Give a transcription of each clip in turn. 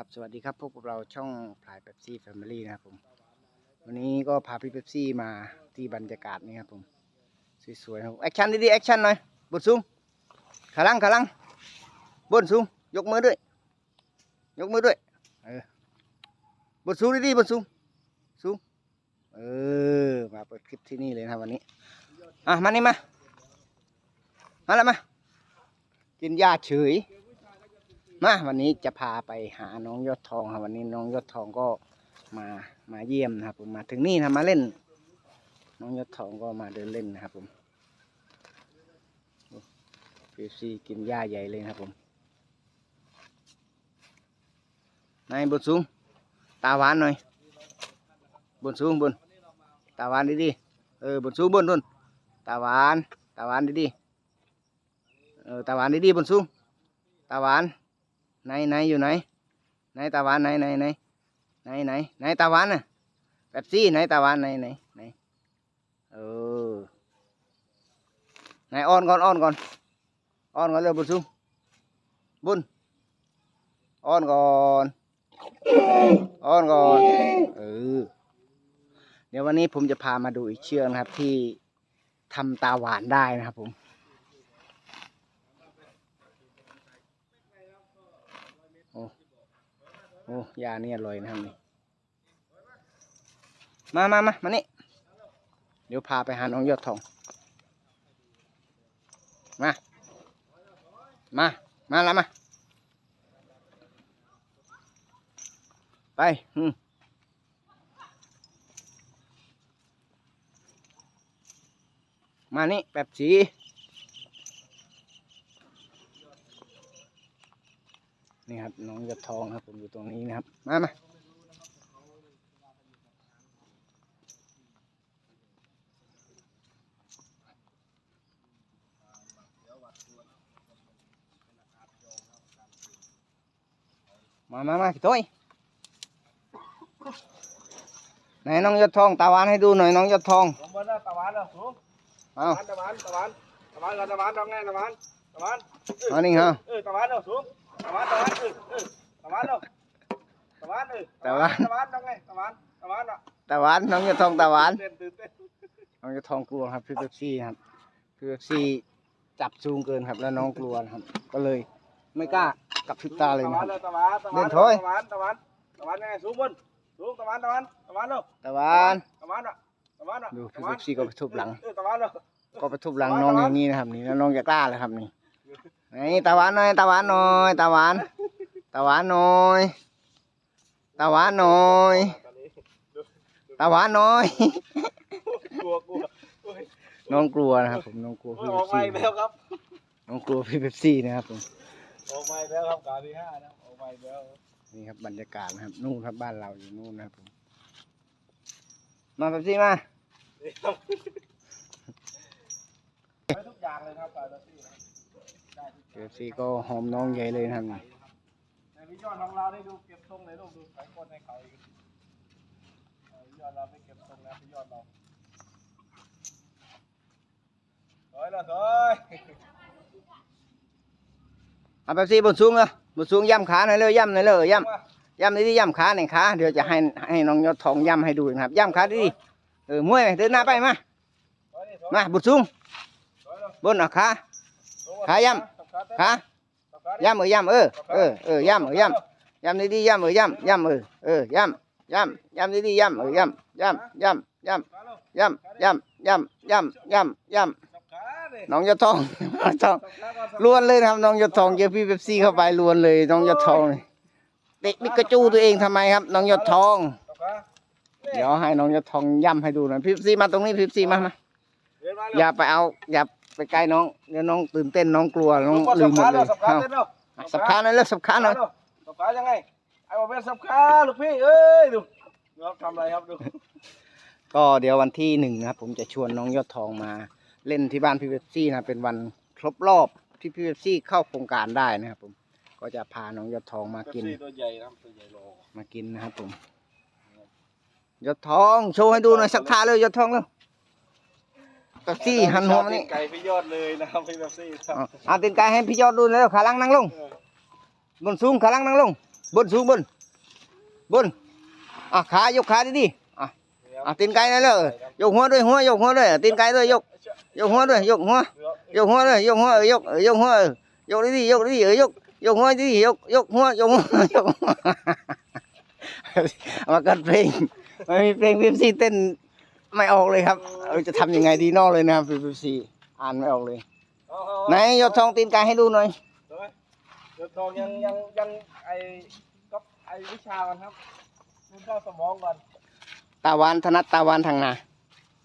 ครับสวัสดีครับพวกเราช่องพลายเป๊ปซี่แฟมิลี่นะครับผมวันนี้ก็พาพี่เป๊ปซี่มาที่บรรยากาศนี้ครับผมสวยๆครับแอคชั่นดีๆแอคชั่นหน่อยบนสูงขาลังขาลังบนสูงยกมือด้วย ยกมือด้วยเออบนสูงดีๆบนสูงสูงเออมาเปิดคลิปที่นี่เลยนะครับวันนี้อะมานี่มามาแล้วมากินหญ้าเฉย มาวันนี้จะพาไปหาน้องยอดทองครับวันนี้น้องยอดทองก็มามาเยี่ยมนะครับ ผมมาถึงนี่นะมาเล่น น้องยอดทองก็มาเดินเล่นนะครับผมพีซีกินหญ้าใหญ่เลยครับผมนายบนสูงตาหวานหน่อยบนสูงบนตาหวานดีๆเออบนสูงบนบนตาหวานตาหวานดีๆเออตาหวานดีๆบนสูงตาหวาน ไหนไหนอยู่ไหน ไหนตาหวานไหนไหนไหนไหนไหนไหนตาหวานน่ะแบบซี่ไหนตาหวานไหนไหนไหนเออไหนอ้อนก่อนอ้อนก่อนอ้อนก่อนเร็วบุญซุงบุญอ้อนก่อนอ้อนก่อนเออเดี๋ยววันนี้ผมจะพามาดูอีกเชือกนะครับที่ทำตาหวานได้นะครับผม โอ้ยานี่อร่อยนะครับนี่มามามามานี่ เดี๋ยวพาไปหาน้องยอดทอง มา มา มาแล้วมา ไปอืมมานี่แบบสี นี่ครับน้องยอดทองครับผมอยู่ตรงนี้นะครับ มามามามามาตัวไหนน้องยอดทองตาหวานให้ดูหน่อยน้องยอดทองผมว่าตะวันเหรอสูงเอาตะวันตะวันตะวันตะวันตะวันทำไงตะวันตะวันเอานี่เหรอเออตะวันเหรอสูง ตะวันตะวันเออเออตะวันเหรอตะวันเออตะวันทำไงตะวันตะวันอะตาหวานน้องยอดทองตาหวานเต้นตื่นเต้นน้องยอดทองกลัวครับพี่เป๊ปซี่ครับพี่เป๊ปซี่จับสูงเกินครับแล้วน้องกลัวครับ ก็เลยไม่กล้ากับพริบตาเลยตะนะวัครับเลยตะวันตะวันตะวันตะวันตะวันยังไงสูงบนสูงตะวันตะวันตะวันเหรอตาหวานตะวันอะตะวันอะดูพี่เป๊ปซี่ก็ไปทุบหลัง เออตะวันเหรอก็ไปทุบหลังน้องอย่างนี้นะครับนี่แล้วน้องจะกล้าเลยครับนี่ นี่ตาหวานหน่อยตาหวานหน่อยตาหวานตาหวานหน่อยตาหวานหน่อยตาหวานหน่อยกลัวกลัวน้องกลัวนะครับผมน้องกลัวพี่อเป๊อกมาซี่อีกแล้วครับน้องกลัวพี่เป๊ปซี่นะครับผมออกมาอีกแล้วครับการที่ห้านะออกมาอีกแล้วนี่ครับบรรยากาศนะครับนู่นครับบ้านเราอยู่นู่นนะครับผมมาเป๊ปซี่มา ไปทุกอย่างเลยครับการที่ นะได้ทุกอย่างเป๊ปซี่ก็หอมน้องใหญ่เลยนะครับนี่แต่พี่ยอดของเราได้ดูเก็บทรงเลยลูกดูสายก้นให้เขาอีกเออพี่ยอดเราไม่เก็บทรงแล้วพี่ยอดเราสวยล้วสวยเอาเป๊ปซี่บนสูงเลยบนสูงย่ำขาหน่อยเร็วย่ำหน่อยเร็วย่ำย่ำดีๆย่ำขาหน่อยขาเดี๋ยวจะให้ให้น้องยอดทองย่ำให้ดูนะครับย่ำขาดีๆเออมวยเดินหน้าไปมามาบุดสูงสวยแล้าขา สวยขาย่ำสับขาเต้นขาสับขาดิย่ำเออย่ำเออเออเออย่ำเออย่ำย่ำดีๆย่ำเออย่ำย่ำเออเออย่ำย่ำย่ำดีๆย่ำเออย่ำย่ำย่ำย่ำย่ำย่ำย่ำย่ำย่ำย่ำน้องยอดทองทองสับขาก่อนสับล้วนเลยครับน้องยอดทองเจอพี่เป๊ปซี่เข้าไปล้วนเลยน้องยอดทองเลยเด็กปิกจูตัวเองทำไมครับ น้องยอดทองเดี๋ยวให้น้องยอดทองย่ำให้ดูหน่อยพี่ซีมาตรงนี้พี่ซีมามามาอย่าไปเอาอย่า ไปใกล้น้องเดี๋ยวน้องตื่นเต้นน้องกลัวน้องลูกบอลืมหมดเลยสับขาเอาเต้นเร็วสับขาหน่อยเร็วสับขาหน่อยสับขายังไงไอ้บอเป็นสับขาลูกพี่เอ้ยดูดูครับทำอะไรครับดูก็เดี๋ยววันที่หนึ่งนะครับผมจะชวนน้องยอดทองมาเล่นที่บ้านพี่เป๊ปซี่นะเป็นวันครบรอบที่พี่เป๊ปซี่เข้าโครงการได้นะครับผมก็จะพาน้องยอดทองมากินตัวใหญ่นะตัวใหญ่โลมากินนะครับผมยอดทองโชว์ให้ดูหน่อยสักท่าเลยยอดทองเร็ว เป๊ปซี่หันหัวมานี่ไก่พี่ยอดเลยนะครับพี่เป๊ปซี่ครับเอาเอาตีนไก่ให้พี่ยอดดูแล้วขาลังนั่งลงเออบนสูงขาลังนั่งลง บนสูงบน บนอะขายกขาดีดีๆอะอะตีนไก่นั่นเลยเออยกหัวด้วยหัวยกหัวด้วยตีนไก่ด้วยยกยกหัวด้วยยกหัวยกหัวเลยยกหัวเออยกเออยกหัวเออยกดีๆยกดีๆเออยกยกหัวดีๆยกยกหัวยกหัวยกหัวเอามากันเพลงไม่มีเพลงพิมซีเต้น ไม่ออกเลยครับเออจะทำยังไงดีนอกเลยนะครับพิมซีอ่านไม่ออกเลยไหนยกทองตีนไก่ให้ดูหน่อยเดี๋ยวทองยังยังยังไอ้ก็ไอ้วิชากันครับดูเข้าสมองก่อนตาหวานธนัดตาหวานทางนา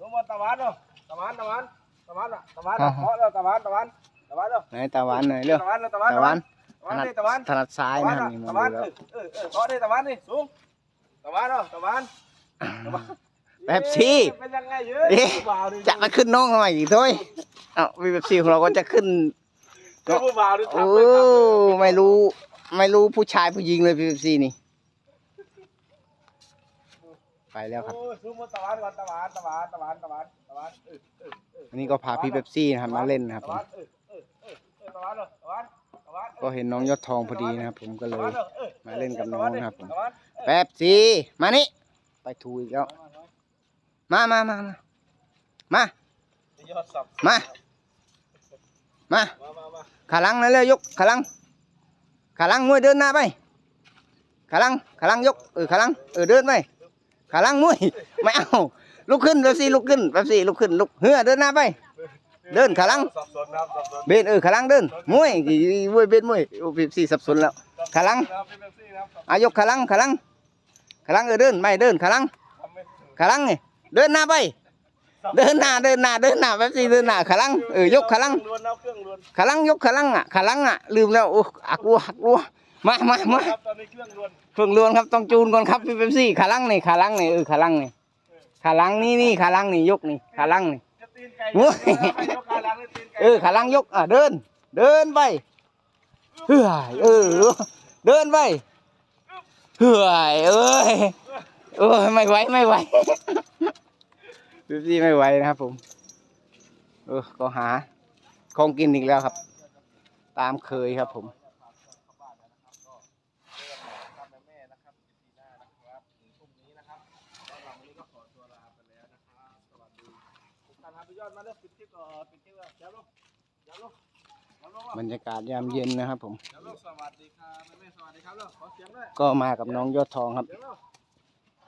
รู้มาตะวันเนาะตะวันตะวันตะวันอะตะวันอะเพราะเราตะวันตะวันตะวันเนาะไหนตาหวานหน่อยเร็วตะวันเนาะตะวันตาหวานตะวันนี่ตะวัน ถนัดซ้ายตะวันะนครับอะนี่ตะมาวันดูเอแล้วอเออเออเพราะนี่ตะวันนี่สูงตะวันเนาะตะวันตะวัน แบบซี่เป็นยังไงเยอะเอ๊ะผู้บ่าวดิจะมาขึ้นน้องทำไมอีกด้วยเอ้าวีแบบซีของเราก็จะขึ้นเจ้าผู้บ่าวดิโอ้ทำเลยทำเลยไม่รู้ ไม่รู้ผู้ชายผู้หญิงเลยพีซีนี่ ไปแล้วครับ โอ้ยสูงมาตะวันก่อนตะวันตะวันตะวันตะวันตะวันเออเออเอออันนี้ก็พาพี่เบปซี่นะครับมาเล่นนะครับตะผมวันเออเออเออเออตะวันเนาะตะวันตะวันเออก็เห็นน้องยอดทองพอดีนะครับ ผมก็เลยมาเล่นกับน้องนะครับผม ตะวันแป๊บซี่มานี่ ไปทูอีกแล้ว มา มามามามามามามาขาลังนั่นเลยยกขาลังขาลังมวยเดินหน้าไปขาลังขาลังยกเออขาลังเออเดินไปขาลังมวยไม่เอาลุกขึ้นแป๊บซี่ลุกขึ้นแป๊บซี่ลุกขึ้นลุกเฮือเดินหน้าไปเดินขาลังเบนเออขาลังเดินมวยมวยเบนมวยโอ้พี่สี่สับสนแล้วขาลังอายกขาลังขาลังขาลังเออเดินไม่เดินขาลังขาลังนี่ เดินหน้าไป เดินหน้าเดินหน้าเดินหน้าแป๊บซี่เดินหน้าขาหลังเออยกขาหลังเครื่องล้วนนะเครื่องล้วนขาหลังยกขาหลังอะขาหลังอะลืมแล้วโอ้อักลัวอักลัวมามามาครับตอนนี้เครื่องล้วนเครื่องล้วนครับต้องจูนก่อนครับพี่เป๊ปซี่ขาหลังนี่ขาหลังนี่เออขาหลังนี่ขาหลังนี่นี่ขาหลังนี่ยกนี่ขาหลังนี่จะตีนไก่โอ้ยให้ยกขาหลังให้ตีนไก่เออขาหลังยกอะเดิน เดินไปเฮ้ยเออเดินไปเฮ้ยเอ้ย เออไม่ไหวไม่ไหวพี่ไม่ไหวนะครับผมเออก็หาของกินอีกแล้วครับ ตามเคยครับผมบรรยากาศยามเย็นนะครับผม ก็มากับน้องยอดทองครับ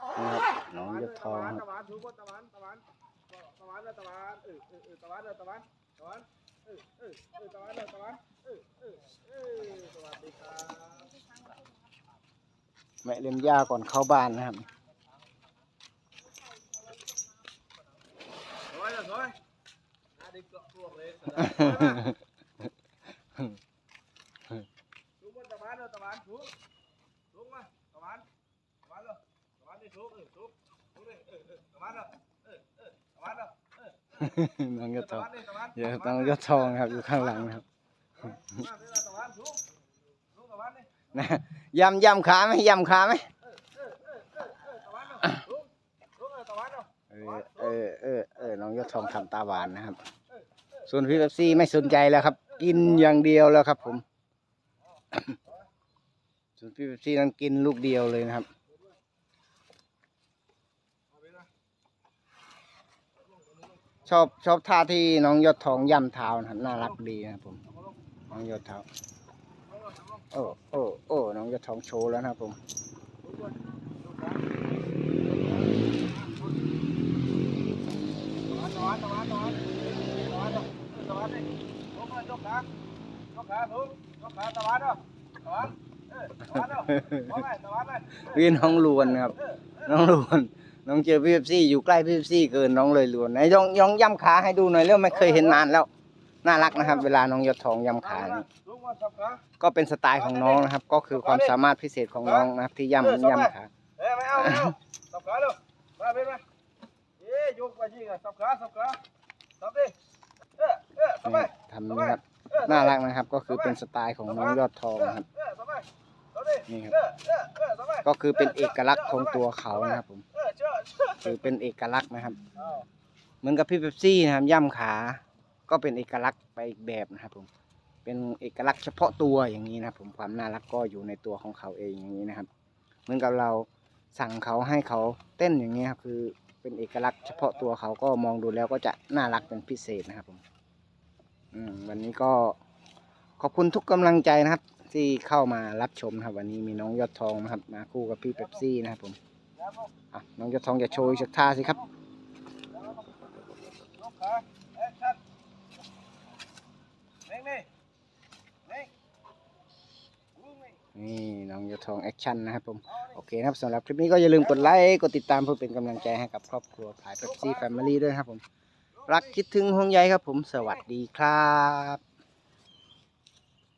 นะครับน้องยอดทองครับตะวันถูกตะวันตะวันตะวันตะวันเออเออเออตะวันตะวันตะวันเออเออเออตะวันตะวันเออเออเออสวัสดีครับแม่เล่มหญ้าก่อนเข้าบ้านนะครับสวยสวยน่าดีเกาะพวกเลยถูกตะวันตะวันถูกถูกมาตะวันตะวันเลย ตะวันนี่ถูกเออถูกถูกเลยเออเออตะวันเลยเออเออตะวันเลยเออน้องยอดทองวันนี่ตะนเดี๋ยวน้องยอดทองครับอยู่ข้างหลังนะครับนะยำยำขาไหมยำขาไหมเออเออเออน้องยอดทองทำตาหวานนะครับ ส่วนพี่เป๊ปซี่ไม่สนใจแล้วครับ กินอย่างเดียวแล้วครับผมส่วนพี่เป๊ปซี่นั้นกินลูกเดียวเลยนะครับ ชอบชอบท่าที่น้องยอดทองย่ำเท้านะครับน่ารักดีนะครับผมน้องยอดเท้าโอ้โอ้โอ้น้องยอดทองโชว์แล้วนะครับผมตะวันตะวันตะวันตะวันตะวันนี่ถูกมายกขายกขาถูกยกขาตะวันเนาะตะวันเออตะวันเนาะว่าไงตะวันเลยพี่น้องลวนนะครับ น้องลวน น้องเจอพี่เป๊ปซี่อยู่ใกล้พี่เป๊ปซี่เกินน้องเลยลวนไหนยองยองย่ำขาให้ดูหน่อยเร็วไม่เคยเห็นนานแล้ว น่ารักนะครับ เวลาน้องยอดทองย่ำขานี่ก็เป็นสไตล์ของน้องนะครับ ก็คือความสามารถพิเศษของน้องนะครับ ที่ย่ำย่ำขาเอ้ไม่เอาไม่เอาสับขาเร็วมาเป็นไหมเอ้ยยกไปยิงอะสับขาสับขาสับดิเออเออสับไปนี่ทำนะครับน่ารักนะครับ ก็คือเป็นสไตล์ของน้องยอดทองนะครับนี่ครับก็คือเป็นเอกลักษณ์ของตัวเขานะครับผม คือเป็นเอกลักษณ์นะครับ เหมือนกับพี่เป๊ปซี่นะครับ ย่ำขา ก็เป็นเอกลักษณ์ไปอีกแบบนะครับ ผม เป็นเอกลักษณ์เฉพาะตัวอย่างนี้นะครับ ผมความน่ารักก็อยู่ในตัวของเขาเองอย่างนี้นะครับ เหมือนกับเราสั่งเขาให้เขาเต้นอย่างนี้ครับคือเป็นเอกลักษณ์เฉพาะตัวเขาก็มองดูแล้วก็จะน่ารักเป็นพิเศษนะครับผมวันนี้ก็ขอบคุณทุกกำลังใจนะครับ ที่เข้ามารับชมนะครับ วันนี้มีน้องยอดทองนะครับ มาคู่กับพี่เป๊ปซี่นะครับผม น้องยอดทองจะโชว์อีกสักท่าสิครับนี่น้องยอดทองแอคชั่นนะครับผม โอเคนะครับสำหรับคลิปนี้ก็อย่าลืมกดไลค์ กดติดตามเพื่อเป็นกำลังใจให้กับครอบครัวผายเป๊ปซี่แฟมิลี่ด้วยครับผม รักคิดถึงห่วงใยครับผม สวัสดีครับ